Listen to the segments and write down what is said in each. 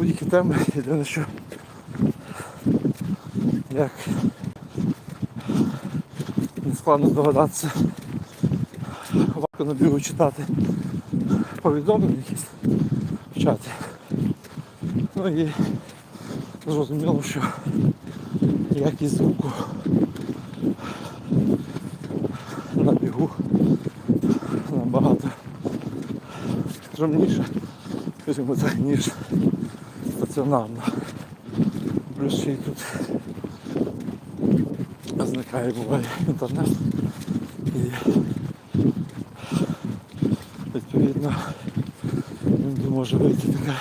будь-які теми. Єдине, що як не складно здогадатися, важко на бігу читати повідомлення якісь в чаті. Ну і зрозуміло, що якість звуку на бігу набагато стрімніше, скажімо так, ніж стаціонарно. Плюс ще й тут зникає буває інтернет і відповідно іноді може вийти така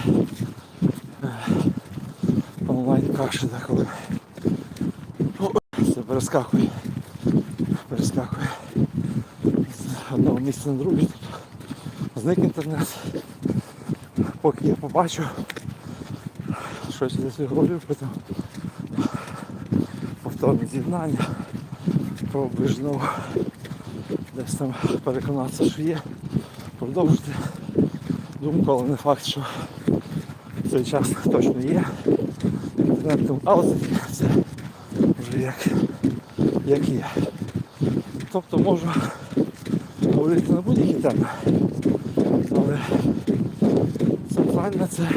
е, онлайн каша деколи. О, Все перескакує. Перескакує з одного місця на друге. Зник інтернет. Поки я побачу, щось десь говорю, потім повторне з'єднання. Пробую знову десь там переконатися, що є. Продовжити думку, але не факт, що цей час точно є. Інтернетом, це, вже як, як є. Тобто можу говорити на будь-які теми, але центральна це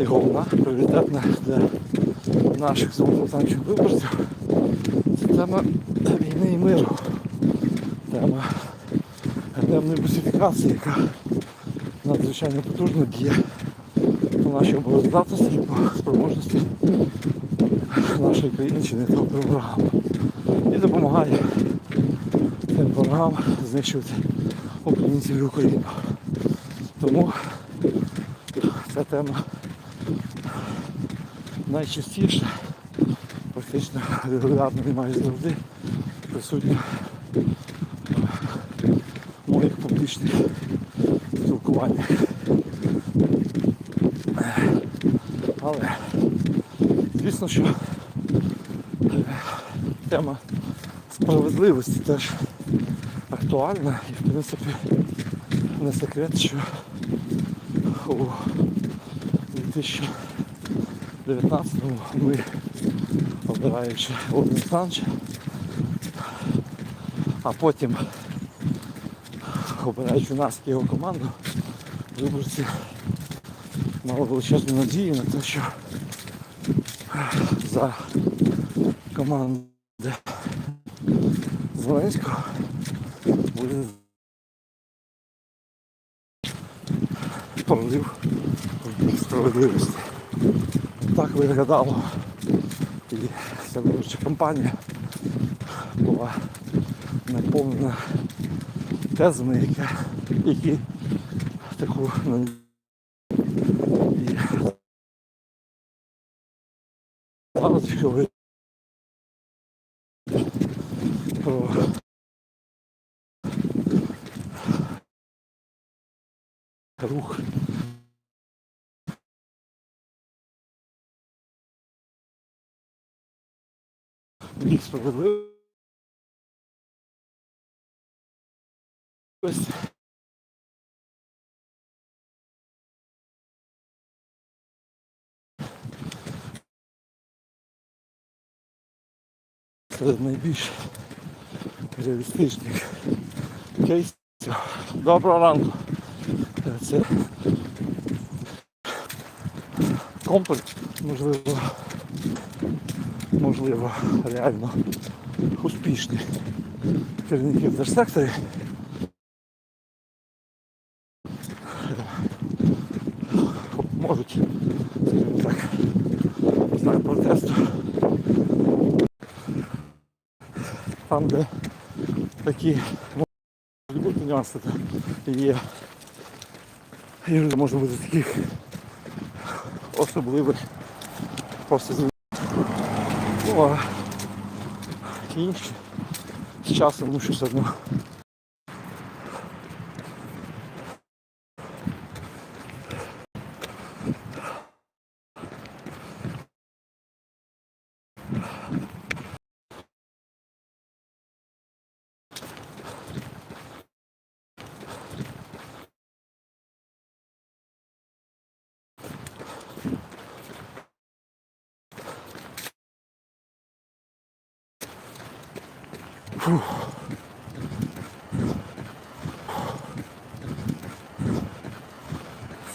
і головна, пріоритетна для наших золотостанчих виборців. Це тема війни і миру. Тема ганебної бусифікації, яка надзвичайно потужно діє по нашій обороздатності і по спроможності нашої країни чинити програму. І допомагає тим ворогам знищувати українців і Україну. Тому ця тема найчастіше, практично регулярно і завжди присутня в моїх публічних спілкуваннях. Але звісно, що е, тема справедливості теж актуальна і в принципі не секрет, що у 2019-му ми, обираючи Володимир Олександровича, а потім обираючи нас і його команду, виборці мали величезну надію на те, що за команду Зеленського буде пролив справедливості. Так виглядало. І ця виборча кампанія була наповнена тезами, які, які таку і зараз, ви про рух бік справедливості. Серед найбільш реалістичних кейсів. Доброго ранку. Це комплекс, можливо, можливо, реально успішний керівників держсекторі. Можуть, так, знак протесту. Там, де такі можуть бути нюанси, є і може бути таких особливих просто а інші з часом ну, що все одно. Фух.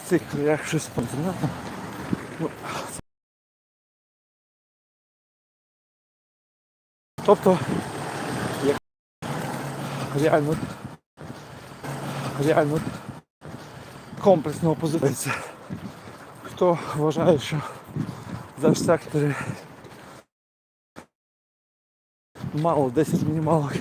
В цих краях щось. Ну, Тобто, як реально, реально комплексно опозиція. Хто вважає, що за секторі мало 10 мінімалок